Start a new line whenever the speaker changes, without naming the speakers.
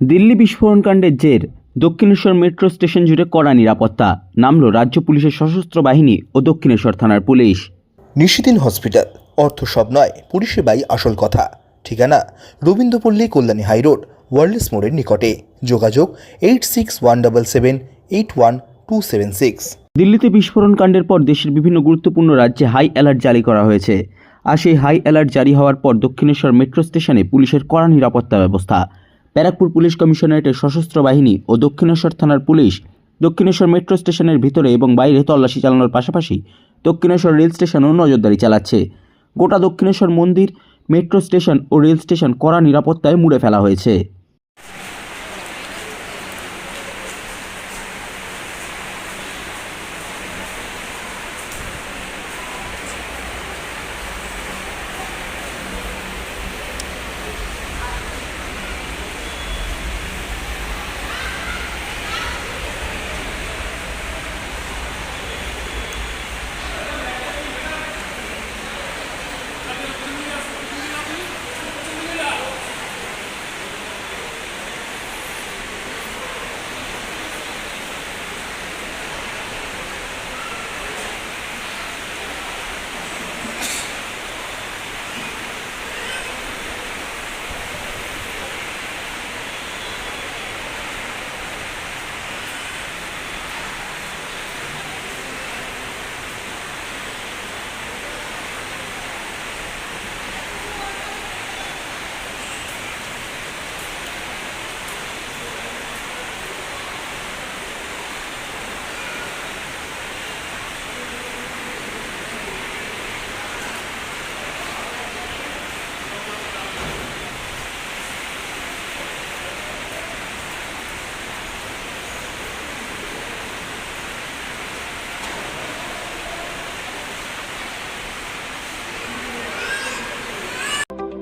দিল্লি বিস্ফোরণকাণ্ডের জের Dakshineswar metro station জুড়ে কড়া নিরাপত্তা নামল রাজ্য পুলিশের সশস্ত্র বাহিনী ও দক্ষিণেশ্বর থানার পুলিশ।
নিশিদিন হসপিটাল অর্থ সব নয় পরিষেবাই আসল কথা। ঠিকানা রবীন্দ্রপল্লী কল্যাণী হাইরোড ওয়ার্ল্ডস মোড়ের নিকটে। যোগাযোগ eight six one double seven eight one two seven six.
দিল্লিতে বিস্ফোরণ কাণ্ডের পর দেশের বিভিন্ন গুরুত্বপূর্ণ রাজ্যে হাই অ্যালার্ট জারি করা হয়েছে। আর সেই হাই অ্যালার্ট জারি হওয়ার পর দক্ষিণেশ্বর মেট্রো স্টেশনে পুলিশের কড়া নিরাপত্তা ব্যবস্থা। ব্যারাকপুর পুলিশ কমিশনারেটের সশস্ত্র বাহিনী ও দক্ষিণেশ্বর থানার পুলিশ দক্ষিণেশ্বর মেট্রো স্টেশনের ভিতরে এবং বাইরে তল্লাশি চালানোর পাশাপাশি দক্ষিণেশ্বর রেল স্টেশনেও নজরদারি চালাচ্ছে। গোটা দক্ষিণেশ্বর মন্দির, মেট্রো স্টেশন ও রেল স্টেশন কড়া নিরাপত্তায় মুড়ে ফেলা হয়েছে।